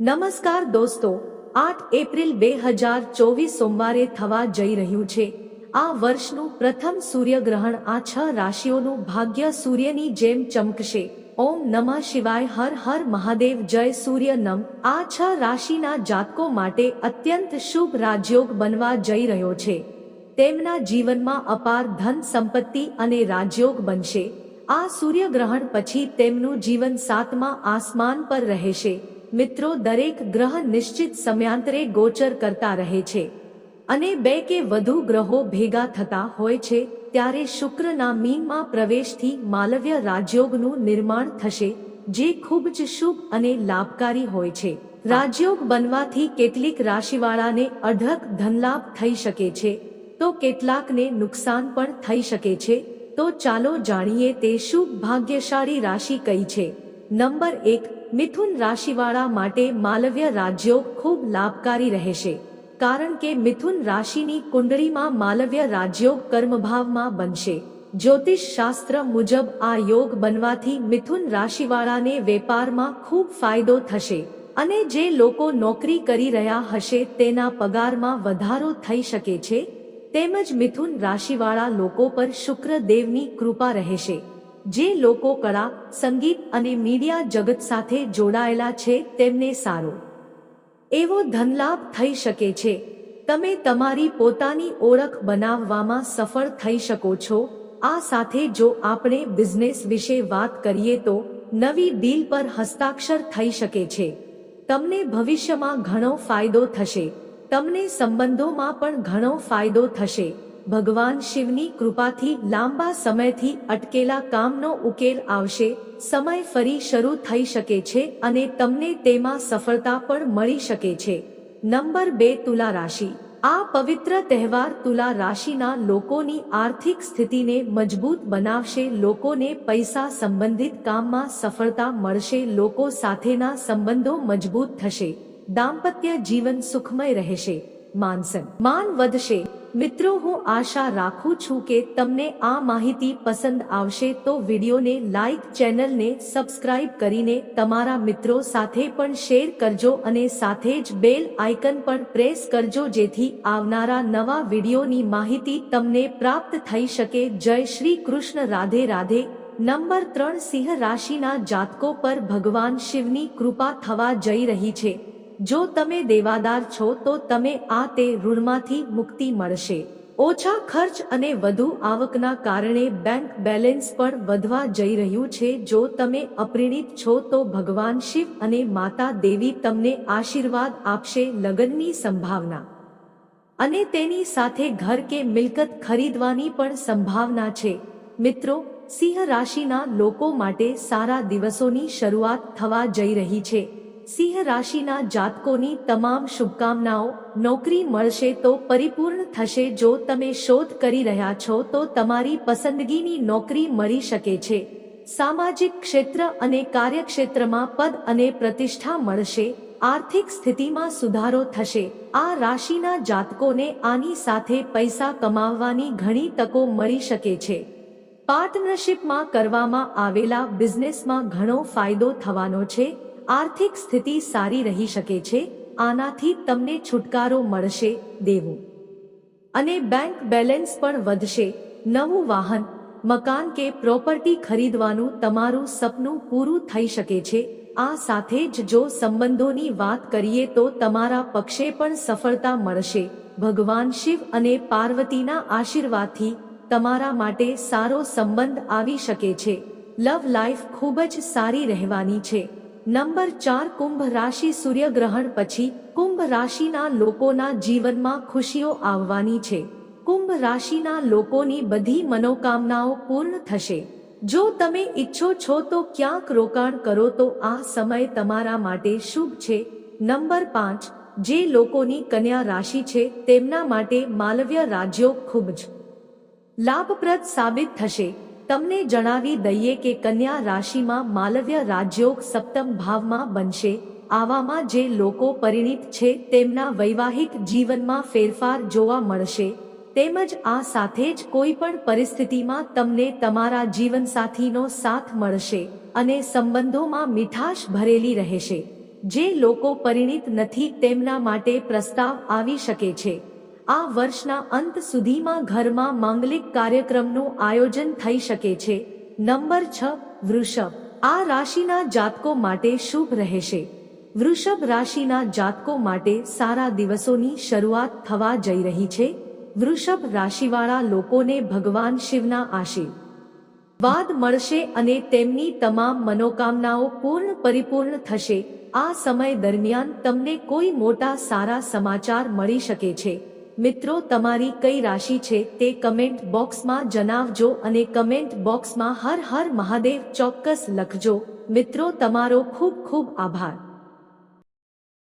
નમસ્કાર દોસ્તો, આઠ એપ્રિલ બે હજાર ચોવીસ સોમવારે થવા જઈ રહ્યું છે. આ વર્ષનું પ્રથમ સૂર્યગ્રહણ આ છ રાશિઓનું ભાગ્ય સૂર્યની જેમ ચમકશે. ઓમ નમઃ શિવાય હર હર મહાદેવ જય સૂર્ય નમ. આ છ રાશિના જાતકો માટે અત્યંત શુભ રાજયોગ બનવા જઈ રહ્યો છે. તેમના જીવનમાં અપાર ધન સંપત્તિ અને રાજયોગ બનશે. આ સૂર્યગ્રહણ પછી તેમનું જીવન સાતમા આસમાન પર રહેશે. મિત્રો, દરેક ગ્રહ નિશ્ચિત સમયાંતરે ગોચર કરતા રહે છે. અને બે કે વધુ ગ્રહો ભેગા થતા હોય છે, ત્યારે શુક્રના મીનમાં પ્રવેશથી માલવ્ય રાજયોગનું નિર્માણ થશે, જે ખૂબ જ શુભ અને લાભકારી હોય છે. રાજયોગ બનવાથી કેટલીક રાશિવાળાને અઢળક ધનલાભ થઈ શકે છે. તો કેટલાકને નુકસાન પણ થઈ શકે છે. તો ચાલો જાણીએ તે શુભ ભાગ્યશાળી રાશિ કઈ છે. નંબર એક મિથુન રાશિવાળા માટે માલવ્ય રાજયોગ ખૂબ લાભકારી રહેશે, કારણ કે મિથુન રાશિની કુંડળીમાં માલવ્ય રાજયોગ કર્મભાવમાં બનશે. જ્યોતિષ શાસ્ત્ર મુજબ આ યોગ બનવાથી મિથુન રાશિવાળાને વેપારમાં ખૂબ ફાયદો થશે અને જે લોકો નોકરી કરી રહ્યા હશે તેના પગારમાં વધારો થઈ શકે છે. તેમજ મિથુન રાશિવાળા લોકો પર શુક્રદેવની કૃપા રહેશે. જે લોકો કળા, સંગીત અને મીડિયા જગત સાથે જોડાયેલા છે, તેમને સારો એવો ધનલાભ થઈ શકે છે. તમે તમારી પોતાની ઓળખ બનાવવામાં સફળ થઈ શકો છો. આ સાથે જો આપણે બિઝનેસ વિશે વાત કરીએ તો નવી ડીલ પર હસ્તાક્ષર થઈ શકે છે. તમને ભવિષ્યમાં ઘણો ફાયદો થશે. તમને સંબંધોમાં પણ ઘણો ફાયદો થશે. ભગવાન શિવની કૃપાથી લાંબા સમયથી અટકેલા કામનો ઉકેલ આવશે, સમય ફરી શરૂ થઈ શકે છે અને તમને તેમાં સફળતા પણ મળી શકે છે. નંબર બે, તુલા રાશિ. આ પવિત્ર તહેવાર તુલા રાશિના લોકોની આર્થિક સ્થિતિને મજબૂત બનાવશે, લોકોને પૈસા સંબંધિત કામમાં સફળતા મળશે, લોકો સાથેના સંબંધો મજબૂત થશે. દાંપત્ય જીવન સુખમય રહેશે. માનસન. માન વધશે. મિત્રો, હું આશા રાખું છું કે તમને આ માહિતી પસંદ આવશે તો વિડીયોને લાઈક, ચેનલને સબસ્ક્રાઇબ કરીને તમારા મિત્રો સાથે પણ શેર કરજો અને સાથે જ બેલ આઇકન પણ પ્રેસ કરજો જેથી આવનારા નવા વિડીયોની માહિતી તમને પ્રાપ્ત થઈ શકે. જય શ્રી કૃષ્ણ. રાધે રાધે. નંબર ત્રણ સિંહ રાશિના જાતકો પર ભગવાન શિવની કૃપા થવા જઈ રહી છે. જો તમે દેવાદાર છો, તો તમે આ તે ઋણમાંથી મુક્તિ મળશે. ઓછા ખર્ચ અને વધુ આવકના કારણે બેંક બેલેન્સ પણ વધવા જઈ રહ્યું છે. જો તમે અપરિણિત છો, તો ભગવાન શિવ અને માતા દેવી તમને આશીર્વાદ આપશે લગ્નની સંભાવના. અને તેની સાથે ઘર કે મિલકત ખરીદવાની પણ સંભાવના છે. મિત્રો, સિંહ રાશિના લોકો માટે સારા દિવસોની શરૂઆત થવા જઈ રહી છે. સિંહ રાશિના જાતકોની તમામ શુભકામનાઓ નોકરી મળશે તો પરિપૂર્ણ થશે. જો તમે શોધ કરી રહ્યા છો, તો તમારી પસંદગીની નોકરી મળી શકે છે. સામાજિક ક્ષેત્ર અને કાર્યક્ષેત્રમાં પદ અને પ્રતિષ્ઠા મળશે. આર્થિક સ્થિતિમાં સુધારો થશે. આ રાશિના જાતકોને આની સાથે પૈસા કમાવવાની ઘણી તકો મળી શકે છે. પાર્ટનરશિપમાં કરવામાં આવેલા બિઝનેસમાં ઘણો ફાયદો થવાનો છે. આર્થિક સ્થિતિ સારી રહી શકે છે, આનાથી તમને છુટકારો મળશે, દેવું. અને બેંક બેલેન્સ પણ વધશે. નવું વાહન, મકાન કે પ્રોપર્ટી ખરીદવાનું તમારું સપનું પૂરું થઈ શકે છે. આ સાથે જ જો સંબંધોની વાત કરીએ તો તમારા પક્ષે પણ સફળતા મળશે. ભગવાન શિવ અને પાર્વતીના આશીર્વાદથી તમારા માટે સારો સંબંધ આવી શકે છે. લવ લાઈફ ખૂબ જ સારી રહેવાની છે. નંબર ચાર કુંભ રાશિ સૂર્યગ્રહણ પછી કુંભ રાશિના લોકોના જીવનમાં ખુશીઓ આવવાની છે. કુંભ રાશિના લોકોની બધી મનોકામનાઓ પૂર્ણ થશે. જો તમે ઈચ્છો છો તો ક્યાંક રોકાણ કરો તો આ સમય તમારા માટે શુભ છે. નંબર પાંચ, જે લોકોની કન્યા રાશિ છે તેમના માટે માલવ્ય રાજ્યો ખૂબ જ લાભપ્રદ સાબિત થશે. તમને જણાવી દઈએ કે કન્યા રાશિમાં માલવ્ય રાજયોગ સપ્તમ ભાવમાં બનશે. આવામાં જે લોકો પરિણિત છે તેમના વૈવાહિક જીવનમાં ફેરફાર જોવા મળશે. તેમજ આ સાથે જ કોઈ પણ પરિસ્થિતિમાં તમને તમારા જીવનસાથીનો સાથ મળશે અને સંબંધોમાં મીઠાશ ભરેલી રહેશે. જે લોકો પરિણિત નથી તેમના માટે પ્રસ્તાવ આવી શકે છે. આ વર્ષના અંત સુધીમાં ઘરમાં માંગલિક કાર્યક્રમનું આયોજન થઈ શકે છે. નંબર છ, વૃષભ. આ રાશિના જાતકો માટે શુભ રહેશે. વૃષભ રાશિના જાતકો માટે સારા દિવસોની શરૂઆત થવા જઈ રહી છે. વૃષભ રાશિવાળા લોકોને ભગવાન શિવના આશીર્વાદ મળશે અને તેમની તમામ મનોકામનાઓ પૂર્ણ પરિપૂર્ણ થશે. આ સમય દરમિયાન તમને કોઈ મોટા સારા સમાચાર મળી શકે છે. મિત્રો, તમારી કઈ રાશિ છે તે કમેન્ટ બોક્સમાં જણાવજો અને કમેન્ટ બોક્સમાં હર હર મહાદેવ ચોક્કસ લખજો. મિત્રો, તમારો ખૂબ ખૂબ આભાર.